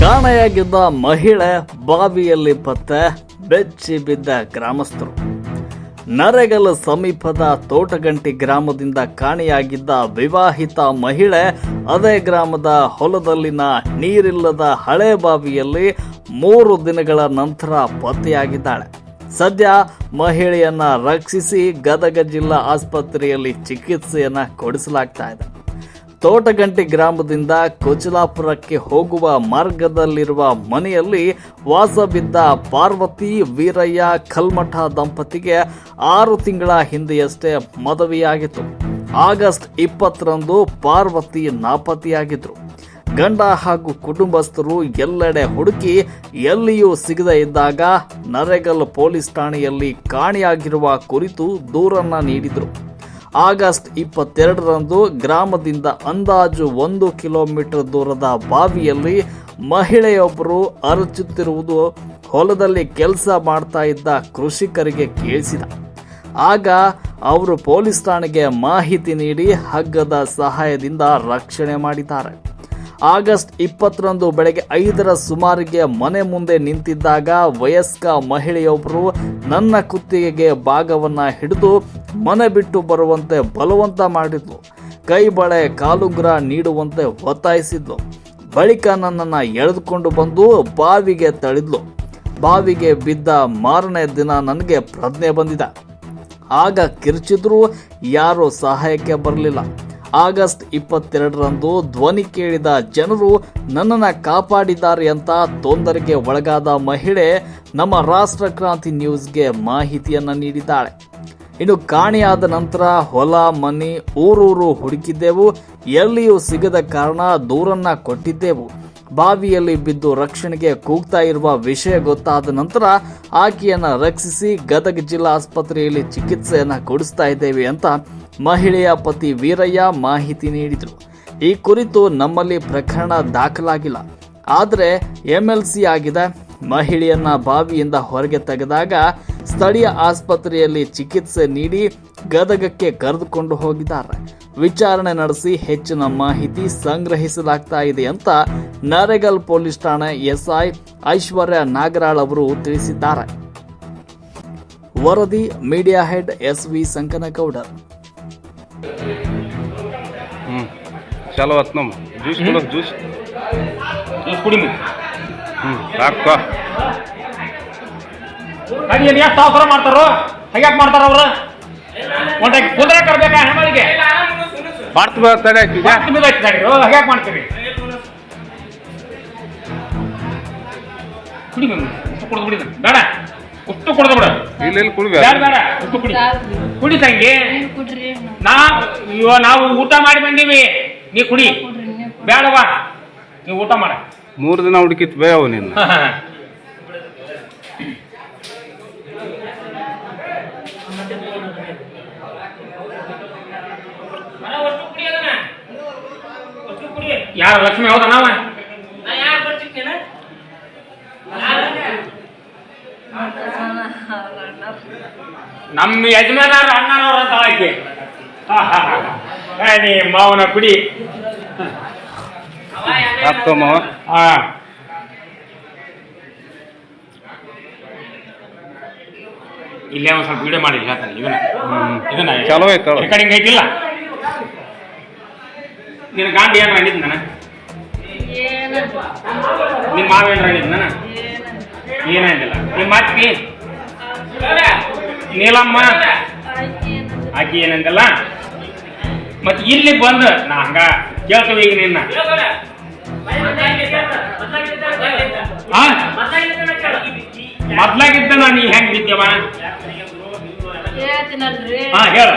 ಕಾಣೆಯಾಗಿದ್ದ ಮಹಿಳೆ ಬಾವಿಯಲ್ಲಿ ಪತ್ತೆ ಬೆಚ್ಚಿ ಬಿದ್ದ ಗ್ರಾಮಸ್ಥರು. ನರೆಗಲ್ ಸಮೀಪದ ತೋಟಗಂಟಿ ಗ್ರಾಮದಿಂದ ಕಾಣೆಯಾಗಿದ್ದ ವಿವಾಹಿತ ಮಹಿಳೆ ಅದೇ ಗ್ರಾಮದ ಹೊಲದಲ್ಲಿನ ನೀರಿಲ್ಲದ ಹಳೆ ಬಾವಿಯಲ್ಲಿ ಮೂರು ದಿನಗಳ ನಂತರ ಪತ್ತೆಯಾಗಿದ್ದಾಳೆ. ಸದ್ಯ ಮಹಿಳೆಯನ್ನ ರಕ್ಷಿಸಿ ಗದಗ ಜಿಲ್ಲಾ ಆಸ್ಪತ್ರೆಯಲ್ಲಿ ಚಿಕಿತ್ಸೆಯನ್ನ ಕೊಡಿಸಲಾಗ್ತಾ ಇದೆ. ತೋಟಗಂಟಿ ಗ್ರಾಮದಿಂದ ಕೊಚಲಾಪುರಕ್ಕೆ ಹೋಗುವ ಮಾರ್ಗದಲ್ಲಿರುವ ಮನೆಯಲ್ಲಿ ವಾಸವಿದ್ದ ಪಾರ್ವತಿ ವೀರಯ್ಯ ಕಲ್ಮಠ ದಂಪತಿಗೆ ಆರು ತಿಂಗಳ ಹಿಂದೆಯಷ್ಟೇ ಮದುವೆಯಾಗಿತ್ತು. ಆಗಸ್ಟ್ ಇಪ್ಪತ್ತರಂದು ಪಾರ್ವತಿ ನಾಪತ್ತೆಯಾಗಿದ್ರು. ಗಂಡ ಹಾಗೂ ಕುಟುಂಬಸ್ಥರು ಎಲ್ಲೆಡೆ ಹುಡುಕಿ ಎಲ್ಲಿಯೂ ಸಿಗದೇ ಇದ್ದಾಗ ನರೇಗಲ್ ಪೊಲೀಸ್ ಠಾಣೆಯಲ್ಲಿ ಕಾಣೆಯಾಗಿರುವ ಕುರಿತು ದೂರನ್ನ ನೀಡಿದರು. ಆಗಸ್ಟ್ ಇಪ್ಪತ್ತೆರಡರಂದು ಗ್ರಾಮದಿಂದ ಅಂದಾಜು ಒಂದು ಕಿಲೋಮೀಟರ್ ದೂರದ ಬಾವಿಯಲ್ಲಿ ಮಹಿಳೆಯೊಬ್ಬರು ಅರಚುತ್ತಿರುವುದು ಹೊಲದಲ್ಲಿ ಕೆಲಸ ಮಾಡ್ತಾ ಇದ್ದ ಕೃಷಿಕರಿಗೆ ಕೇಳಿಸಿದ. ಆಗ ಅವರು ಪೊಲೀಸ್ ಠಾಣೆಗೆ ಮಾಹಿತಿ ನೀಡಿ ಹಗ್ಗದ ಸಹಾಯದಿಂದ ರಕ್ಷಣೆ ಮಾಡಿದ್ದಾರೆ. ಆಗಸ್ಟ್ ಇಪ್ಪತ್ತರಂದು ಬೆಳಗ್ಗೆ ಐದರ ಸುಮಾರಿಗೆ ಮನೆ ಮುಂದೆ ನಿಂತಿದ್ದಾಗ ವಯಸ್ಕ ಮಹಿಳೆಯೊಬ್ಬರು ನನ್ನ ಕುತ್ತಿಗೆಗೆ ಭಾಗವನ್ನ ಹಿಡಿದು ಮನೆ ಬಿಟ್ಟು ಬರುವಂತೆ ಬಲವಂತ ಮಾಡಿದ್ಲು. ಕೈ ಬಳೆ ಕಾಲುಗ್ರ ನೀಡುವಂತೆ ಒತ್ತಾಯಿಸಿದ್ಲು. ಬಳಿಕ ನನ್ನನ್ನು ಎಳೆದುಕೊಂಡು ಬಂದು ಬಾವಿಗೆ ತಳಿದ್ಲು ಬಾವಿಗೆ ಬಿದ್ದ ಮಾರನೇ ದಿನ ನನಗೆ ಪ್ರಜ್ಞೆ ಬಂದಿದೆ. ಆಗ ಕಿರ್ಚಿದ್ರೂ ಯಾರೂ ಸಹಾಯಕ್ಕೆ ಬರಲಿಲ್ಲ. ಆಗಸ್ಟ್ ಇಪ್ಪತ್ತೆರಡರಂದು ಧ್ವನಿ ಕೇಳಿದ ಜನರು ನನ್ನನ್ನು ಕಾಪಾಡಿದ್ದಾರೆ ಅಂತ ತೊಂದರೆಗೆ ಒಳಗಾದ ಮಹಿಳೆ ನಮ್ಮ ರಾಷ್ಟ್ರ ಕ್ರಾಂತಿ ನ್ಯೂಸ್ಗೆ ಮಾಹಿತಿಯನ್ನು ನೀಡಿದ್ದಾಳೆ. ಇನ್ನು ಕಾಣೆಯಾದ ನಂತರ ಹೊಲ, ಮನೆ, ಊರೂರು ಹುಡುಕಿದ್ದೆವು. ಎಲ್ಲಿಯೂ ಸಿಗದ ಕಾರಣ ದೂರನ್ನ ಕೊಟ್ಟಿದ್ದೆವು. ಬಾವಿಯಲ್ಲಿ ಬಿದ್ದು ರಕ್ಷಣೆಗೆ ಕೂಗ್ತಾ ಇರುವ ವಿಷಯ ಗೊತ್ತಾದ ನಂತರ ಆಕೆಯನ್ನ ರಕ್ಷಿಸಿ ಗದಗ ಜಿಲ್ಲಾ ಆಸ್ಪತ್ರೆಯಲ್ಲಿ ಚಿಕಿತ್ಸೆಯನ್ನ ಕೊಡಿಸ್ತಾ ಇದ್ದೇವೆ ಅಂತ ಮಹಿಳೆಯ ಪತಿ ವೀರಯ್ಯ ಮಾಹಿತಿ ನೀಡಿದರು. ಈ ಕುರಿತು ನಮ್ಮಲ್ಲಿ ಪ್ರಕರಣ ದಾಖಲಾಗಿಲ್ಲ. ಆದರೆ ಎಂಎಲ್ಸಿ ಆಗಿದೆ. ಮಹಿಳೆಯನ್ನ ಬಾವಿಯಿಂದ ಹೊರಗೆ ತೆಗೆದಾಗ ಸ್ಥಳೀಯ ಆಸ್ಪತ್ರೆಯಲ್ಲಿ ಚಿಕಿತ್ಸೆ ನೀಡಿ ಗದಗಕ್ಕೆ ಕರೆದುಕೊಂಡು ಹೋಗಿದ್ದಾರೆ. ವಿಚಾರಣೆ ನಡೆಸಿ ಹೆಚ್ಚಿನ ಮಾಹಿತಿ ಸಂಗ್ರಹಿಸಲಾಗ್ತಾ ಇದೆ ಅಂತ ನರೇಗಲ್ ಪೊಲೀಸ್ ಠಾಣೆ ಎಸ್ಐ ಐಶ್ವರ್ಯ ನಾಗರಾಳ್ ಅವರು ತಿಳಿಸಿದ್ದಾರೆ. ವರದಿ media head S V Sankanagoudar ಹ್ಞೂ ಚಲೋ ಆತ್ ನಮ್ಮ ಜ್ಯೂಸ್ ಕೊಡು ಜ್ಯೂಸ್. ಜ್ಯೂಸ್ ಕುಡಿ ಮತ್ತೆ ಹ್ಞೂ ಸಾಕು ಹಾಗೆ ಏನು ಎಷ್ಟು ಅವಸರ ಮಾಡ್ತಾರೋ? ಹಾಗ್ಯಾಕೆ ಮಾಡ್ತಾರ ಅವ್ರು? ಕುದುರೆ ಕರ್ಬೇಕಾ ಹೆಣ್ಮಳಿಗೆ? ತಡೆ ಆಯ್ತಿದ್ಯಾ ಮಾಡ್ತೀರಿ? ಕುಡಿ ಕುಡ್ದು ಬಿಡಿ ಬೇಡ. ಕುಡ್ದು ಬಿಡ. ಇಲ್ಲ ಇಲ್ಲಿ ಕುಡ್ಬೇಕು ಬೇಡ. ಬೇಡ ಉಷ್ಟು ಕುಡಿ. ಕುಡಿ ತಂಗಿ. ನಾ ಇವ ನಾವು ಊಟ ಮಾಡಿ ಬಂದೀವಿ. ನೀ ಕುಡಿ. ಬೇಡವಾ? ನೀವು ಊಟ ಮಾಡ. ಮೂರು ದಿನ ಹುಡುಕಿತ್ ಬೇ ಅವು ಯಾರ ಲಕ್ಷ್ಮಿ ಹೌದಾ ನಾವ ನಮ್ಮ ಯಜಮಾನರ ಅಣ್ಣನವ್ರ ಅಂತ ಆಯ್ಕೆ. ನೀ ಮಾವನ ಕುಡಿ. ಮಾವ? ಹಾ ಇಲ್ಲೇ ಒಂದ್ ಸ್ವಲ್ಪ ವಿಡಿಯೋ ಮಾಡಿ ಹೇಳ್ತಾನೆ ಇದನ್ನ. ಇದನ್ನ ಚಲೋ ಐತಲ್ಲ ರೆಕಾರ್ಡಿಂಗ್ ಐತಿಲ್ಲ? ನಿನ್ನ ಗಾಂಡಿ ಏನು ಅಂದಿದ್ ನಾನು? ನಿಮ್ಮ ಮಾವ ಏನು ಅಂದಿದ್ ನಾನು? ಏನಂದಿಲ್ಲ ನಿಮ್ಮ ಅತ್ತಿ ನೀಲಮ್ಮ ಆಕಿ ಏನಂದಿಲ್ಲ ಮತ್ ಇಲ್ಲಿ ಬಂದು ನಾ ಹಂಗ ಕೇಳ್ತೇವೆ ಈಗ ನಿನ್ನ? ಮೊದ್ಲಾಗಿದ್ದ ನಾ ನೀ ಹೆಂಗ್ ಬಿದ್ದೇವ? ಹೇಳ್ತೀನಲ್ರಿ. ಹಾ ಹೇಳ.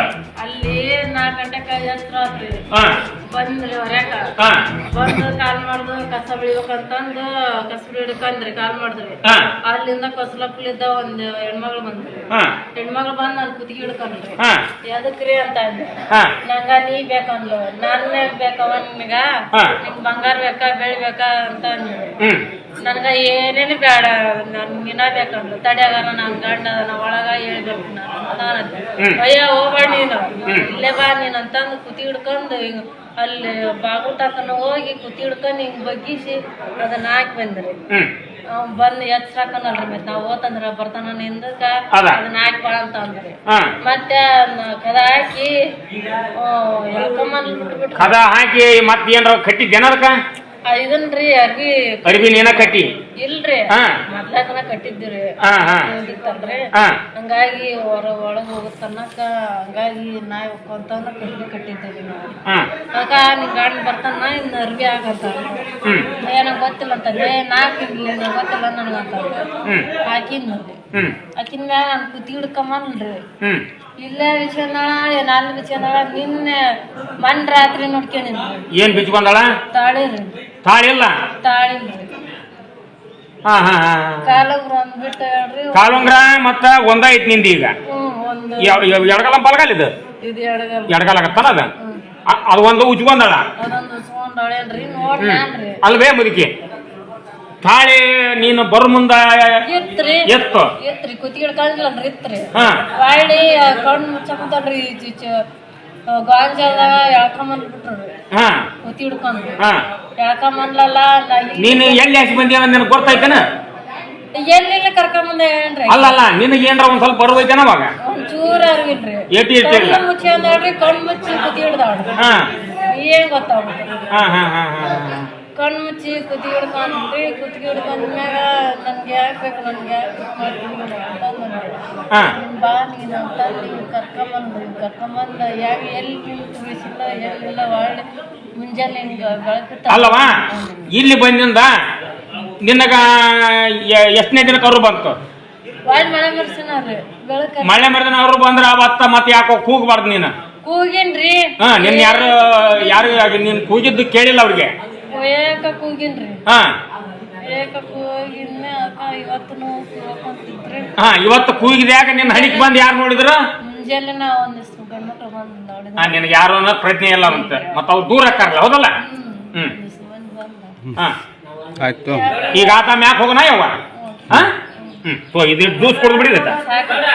ಅಲ್ಲಿ ನಾಲ್ಕು ಗಂಟೆಗೆ ಹಾ ಬಂದ್ರಿ ಹೊರ್ಯಾಕ. ಹಾ. ಬಂದು ಕಾಲ್ ಮಾಡ್ದು ಕಸ ಬೆಳಿಬೇಕಂತಂದು ಕಸ ಹಿಡ್ಕಂದ್ರಿ ಕಾಲ್ ಮಾಡಿದ್ರಿ ಹಾ. ಅಲ್ಲಿಂದ ಕಸಲಪ್ಪಲಿದ್ದ ಒಂದ್ ಹೆಣ್ಮಗಳು ಬಂದ್ರಿ ಹಾ. ಹೆಣ್ಮಗಳು ಬಂದ್ ನನ್ ಕುತ್ತಿಗೆ ಹಿಡ್ಕೊಂಡ್ರಿ. ಹಾ. ಎದಕ್ರಿ ಅಂತ ಅಂದೆ. ಹಾ. ನಂಗ ನೀ ಬೇಕಂದ್ಲು. ನನ್ನ ಬೇಕವ ನಿನಗ ಹಾ. ನಿಂಗ್ ಬಂಗಾರ ಬೇಕಾ ಬೆಳಿ ಬೇಕಾ ಅಂತ ಅಂದ್ರಿ ಹ್ಮ್. ನನಗ ಏನೇನು ಬೇಡ ನನ್ಗಿನ ಬೇಕಂದ್ಲು ತಡ್ಯಾಗ ನನ್ನ ಗಂಡ ಒಳಗ ಹೇಳ್ಬೇಕು ನಾನು ನಾನಂದೆ ಹ್ಮ್. ಅಯ್ಯ ಹೋಗ್ಬೇಡ ನೀನು. ಹ್ಮ್. ಇಲ್ಲೇ ಬಾ ನೀನು ಅಂತಂದು ಕುತಿ ಹಿಡ್ಕೊಂಡು ಹಿಂಗ ಅಲ್ಲಿ ಬಾಗೂಟಕ್ಕನ ಹೋಗಿ ಕುತ್ತಿಡ್ಕೊಂಡು ಹಿಂಗ್ ಬಗ್ಗಿಸಿ ಅದನ್ನ ಹಾಕಿ ಬಂದ್ರಿ. ಅವ್ನ್ ಬಂದ್ ಎಚ್ಚಾಕನಲ್ರಿ ಮತ್ತೆ ನಾವು ಓತಂದ್ರ ಬರ್ತಾನ ಹಿಂದಕ್ಕ ಅದ. ಅದನ್ನ ಹಾಕಿ ಬಾ ಅಂತ ಅಂದ್ರಿ. ಮತ್ತೆ ಕದ ಹಾಕಿ ಎಳ್ಕೊಂಬಂದ್ ಕದ ಹಾಕಿ ಮತ್ತೆ ಏನಾರ ಆ, ಇದನ್ರಿ ಅರ್ಬಿ ಅರಿವಿ ಏನ ಕಟ್ಟಿ? ಇಲ್ರಿ. ಹಾ. ಮೊದ್ಲಾಕನ ಕಟ್ಟಿದ್ದೀರಿ ಹಾ ಹಾ. ಹೋಗಿತ್ತಲ್ರಿ ಹಾ. ಹಂಗಾಗಿ ಹೊರ ಒಳಗ್ ಹೋಗುತ್ತನ್ನಕ ಹಂಗಾಗಿ ನಾಯಿ ಹೊಕ್ಕೊಂತವನ್ನ ಕಟ್ಟಿ ಕಟ್ಟಿದ್ದೀವಿ ನಾವು. ಹಾ. ಆಗ ನಿನ್ ಗಂಡ ಬರ್ತಾನ ಇನ್ನು ಅರ್ಬಿ ಆಗಂತ ಹ್ಮ್. ನನಗೆ ಗೊತ್ತಿಲ್ಲ ಅಂತ. ಏ ನಾಲ್ಕು ನನಗೆ ಗೊತ್ತಿಲ್ಲ ನನಗಂತ ಹ್ಮ್. ಹಾಕಿದ್ನು ಹ್ಮ್. ಹಾಕಿನ ಮ್ಯಾಗ ನಾನು ಕುತ್ತಿ ಹಿಡ್ಕೊಂಬನ್ರಿ ಹ್ಮ್. ಇಲ್ಲೇ ಏನ್ ಅಲ್ಲಿ ವಿಷಯನಾಳ ನಿನ್ನೆ ಮನ್ ರಾತ್ರಿ ನೋಡ್ಕೊಂಡಿನ್ರಿ ಏನ್ ಬಿಚ್ಕೊಂಡಳ? ತಾಳಿ ತಾಳಿಲ್ಲ ತಾಳಿ ಹಾ ಹಾ ಹಾ. ಕಾಲಗ್ ಒಂದ್ ಬಿಟ್ಟು ಹೇಳ್ರಿ. ಕಾಲುಂಗ್ರ ಮತ್ತ ಒಂದ ಐತ್ನಿಂದ ಈಗ. ಎಡಗಲ ಬಲಗಾಲ ಇದು? ಇದು ಎಡಗಲ್ ಎಡಗಾಲ ಆಗತ್ತಾನ ಅದ? ಅದು ಒಂದು ಉಜ್ಕೊಂಡಳ ಅದೊಂದು ಸುಗೊಂಡಳೇನ್ರಿ ನೋಡ್ನ್ಯಾನ್ರಿ ಅಲ್ವೇ ಮುದುಕಿ? ತಾಳಿ ನೀನು ಬರ್ ಮುಂದ ಇತ್ರಿ ಎತ್ತು. ಇತ್ರಿ ಕುತ್ತಿ ಹಿಡ್ಕೊಂಡಿಲ್ಲನ್ರಿ ಇತ್ರಿ ಹಾ. ಹೊಳ್ಳಿ ಕಣ್ಣು ಮುಚ್ಚಕೊಂತಲ್ರಿ ಗಾಂಜಾದಾಗ ಎಳ್ಕೊಂಬಂದ್ ಬಿಟ್ರು ಹಾ. ಕುತ್ತಿ ಹಿಡ್ಕೊಂಡ್. ಹಾ. ಎಳ್ಕೊಂಬಂದ್ಲಲ್ಲ ನಾ ಇಲ್ಲಿ- ನೀನು ಎಲ್ಲಿ ಹಾಕಿ ಬಂದಿ ನಿನಗೆ ಗೊತ್ತಾಯ್ತೇನ? ಕರ್ಕೊಂಡ್ ಕರ್ಕೊಂಬಂದ ಏನ್ರಿ? ಅಲ್ಲಲ್ಲ ನಿನಗೆ ಏನ್ರ ಒಂದ್ ಸ್ವಲ್ಪ ಬರುವೈತೇನ ಅವಾಗ? ಒಂದ್ ಚೂರ ಅರಿವಿಲ್ರಿ ಏಟಿ ಇರ್ತಿಲ್ಲ ಕಣ್ಣು ಮುಚ್ಚಿ ಅಂದ್ರಿ ಕಣ್ಣು ಮುಚ್ಚಿ ಕುತ್ತಿ ಹಿಡ್ದಾಳ್ರಿ. ಹಾ. ಏನ್ ಗೊತ್ತಾಗ್ಬಿಟ್ರಿ ಹಾ ಹಾ ಹಾ ಹಾ ಹಾ. ಕಣ್ಣು ಮುಚ್ಚಿ ಕುತ್ತಿಗೆ ಹಿಡ್ಕೊಂಡ್ರಿ ಕುತ್ತಿಗೆ ಹಿಡ್ಕೊಂಡ ಮ್ಯಾಗ ನನ್ಗೆ ಯಾಕೆ ಬೇಕು ನನ್ಗೆ? ಬಾ ನೀನು ಅಂತ ನೀವು ಕರ್ಕೊಂಬಂದು ಕರ್ಕೊಂಬಂದ ಯಾವ ಎಲ್ಲಿ ನೀವು ತುಳಿಸಿಲ್ಲ ಎಲ್ಲಿಲ್ಲ ಒಳ್ಳೆ ಮುಂಜಾನೆ ನಿಮ್ಗೆ ಅಲ್ಲವಾ ಇಲ್ಲಿ ಬಂದಿಂದ ನಿನಗ ಎಷ್ಟನೇ ದಿನ ಕರು ಬಂತು? ಒಳ್ಳೆ ಮಳೆ ಬರ್ಸಿನವ್ರಿ. ಬೆಳಕ ಮಳೆ ಮರದಿನ ಅವರು ಬಂದ್ರ ಅವತ್ತ ಮತ್ತೆ ಯಾಕೋ ಕೂಗಬಾರ್ದು ನೀನು? ಕೂಗಿನ್ರಿ. ಹಾ ನಿನ್ ಯಾರು ಯಾರು ನೀನ್ ಕೂಗಿದ್ದು ಕೇಳಿಲ್ಲ ಅವ್ರಿಗೆ. ಏಕ ಕೂಗಿನ್ರಿ ಹಾ ಏಕ ಕೂಗಿನ್ನೆ ಅಕ್ಕ ಇವತ್ತು ಕೂಗಕೊಂತಿದ್ರಿ ಹಾ ಇವತ್ತು ಕೂಗಿದೆ ಯಾಕೆ ನಿನ್ನ ಹಣಿಕ್ ಬಂದು ಯಾರು ನೋಡಿದ್ರು? ಮುಂಜಾನೆ ನಾ ಒಂದಿಷ್ಟು ಗಂಡು ಬಂದು ನೋಡಿದ ಹಾ ನಿನಗೆ ಯಾರು ಅನ್ನೋ ಪ್ರಜ್ಞೆ ಇಲ್ಲ ಅಂತ. ಮತ್ತೆ ಅವ್ರು ದೂರ ಹಾಕಾರಲ್ಲ ಹೌದಲ್ಲ? ಹ್ಮ್ ಹಾ. ಆಯ್ತು. ಈಗ ಆತ ಮ್ಯಾಕ್ ಹೋಗೋಣ ಯಾವ ಹಾ? ಹ್ಮ್. ತೋ ಇದು ಜ್ಯೂಸ್ ಸಾಕು.